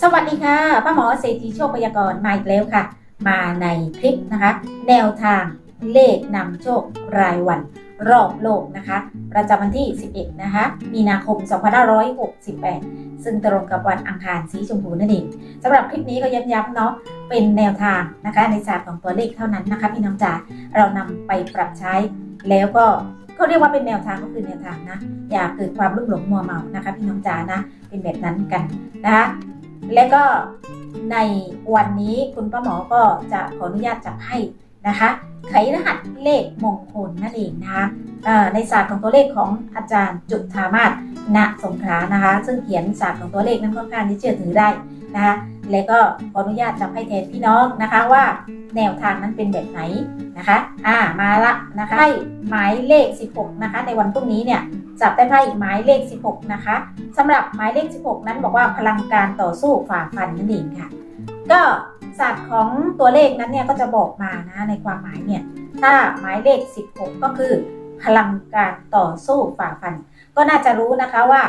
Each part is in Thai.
สวัสดีค่ะป้าหมอเศรษฐีโชคพยากรณ์มาอีกแล้วค่ะ มาในคลิปนะคะ แนวทางเลขนำโชครายวัน รอบโลกนะคะ ประจำวันที่ 11 นะคะ มีนาคม 2568 ซึ่งตรงกับวันอังคารสีชมพูนั่นเองสำหรับคลิปนี้ก็ย้ำๆเนาะเป็นแนวทางนะคะในศาสตร์ของตัวเลขเท่านั้นนะคะพี่น้องจ๋าเรานำไปปรับใช้แล้วก็เขาเรียกว่าเป็นแนวทางก็คือแนวทางนะ อย่าเกิดความลุ่มหลงมัวเมานะคะ พี่น้องจ๋านะ เป็นแบบนั้นกันนะคะ และก็ในวันนี้คุณป้าหมอก็จะขออนุญาตจับให้นะคะ ไขรหัสเลขมงคลนั่นเองนะคะในศาสตร์ของตัวเลขของอาจารย์จุธามาศณสงขลานะคะ ซึ่งเขียนศาสตร์ของตัวเลขนั้นค่อนข้างที่เชื่อถือได้นะคะ และก็ขออนุญาตจับให้แทนพี่น้องนะคะว่าแนวทางนั้นเป็นแบบไหนนะคะอ่ามาละนะคะให้หมายเลข 16 นะคะ ในวันพรุ่งนี้เนี่ยจับได้ไพ่หมายเลข 16 นะคะสำหรับหมายเลข 16 นั้นบอกว่าพลังการต่อสู้ฝ่าฟันนั่นเองค่ะ ก็ศาสตร์ของตัวเลขนั้นเนี่ยก็จะบอกมานะในความหมายเนี่ยถ้าหมายเลข 16 ก็คือ พลังการต่อสู้ฝ่าฟัน ก็น่าจะรู้นะคะว่า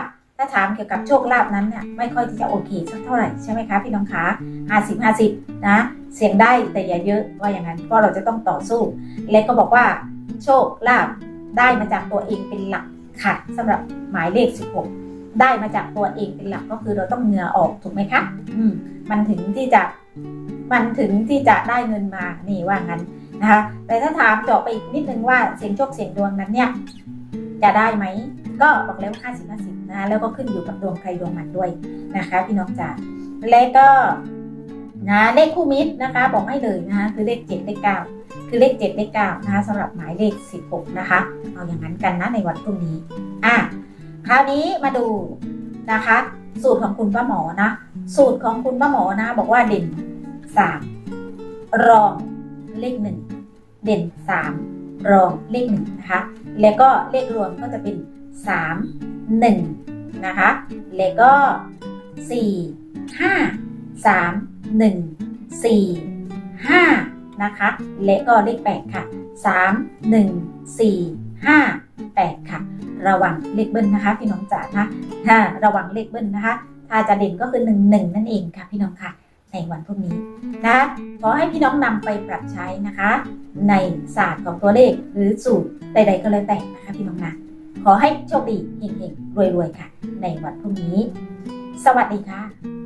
ถ้าถามเกี่ยวกับโชคลาภนั้นเนี่ยไม่ค่อยที่จะโอเคสักเท่าไหร่ใช่ไหมคะพี่น้องคะ50 50 นะ เสียงได้แต่อย่าเยอะว่าอย่างนั้นเพราะเราจะต้องต่อสู้และก็บอกว่าโชคลาภได้มาจากตัวเองเป็นหลักค่ะสำหรับหมายเลข 16 ได้มาจากตัวเองเป็นหลักก็คือเราต้องเหงื่อออกถูกไหมคะอืมมันถึงที่จะมันถึงที่จะได้เงินมานี่ว่างั้นนะคะแต่ถ้าถามเจาะไปอีกนิดนึงว่าเสียงโชคเสียงดวงนั้นเนี่ยจะได้ไหม ก็บอกแล้วห้าสิบห้าสิบนะแล้วก็ขึ้นอยู่กับดวงใครดวงมันด้วยนะคะพี่น้องจ๋าและก็นะเลขคู่มิตรนะคะ บอกให้เลยนะคะคือเลขเจ็ดเลขเก้าคือเลขเจ็ดเลขเก้านะคะสำหรับหมายเลขสิบหกนะคะ เอาอย่างนั้นกันนะในวันพรุ่งนี้อะคราวนี้มาดูนะคะ สูตรของคุณป้าหมอนะ สูตรของคุณป้าหมอนะ บอกว่าเด่นสามรองเลขหนึ่งเด่นสามรองเลขหนึ่งนะคะแล้วก็เลขรวมก็จะเป็น สามหนึ่งนะคะ แล้วก็สี่ห้าสามหนึ่งสี่ห้านะคะ และก็เลขแปดค่ะสามหนึ่งสี่ห้าแปดค่ะ ระวังเลขเบิ้ลนะคะพี่น้องจ๋านะระวังเลขเบิ้ลนะคะ ถ้าจะเด่นก็คือหนึ่งหนึ่งนั่นเองค่ะพี่น้องค่ะในวันพรุ่งนี้นะขอให้พี่น้องนำไปปรับใช้นะคะ ในศาสตร์ของตัวเลขหรือสูตรใด ๆ ก็แล้วแต่นะคะพี่น้องนะ ขอให้โชคดีเฮงๆรวยๆค่ะ ในวันพรุ่งนี้ สวัสดีค่ะ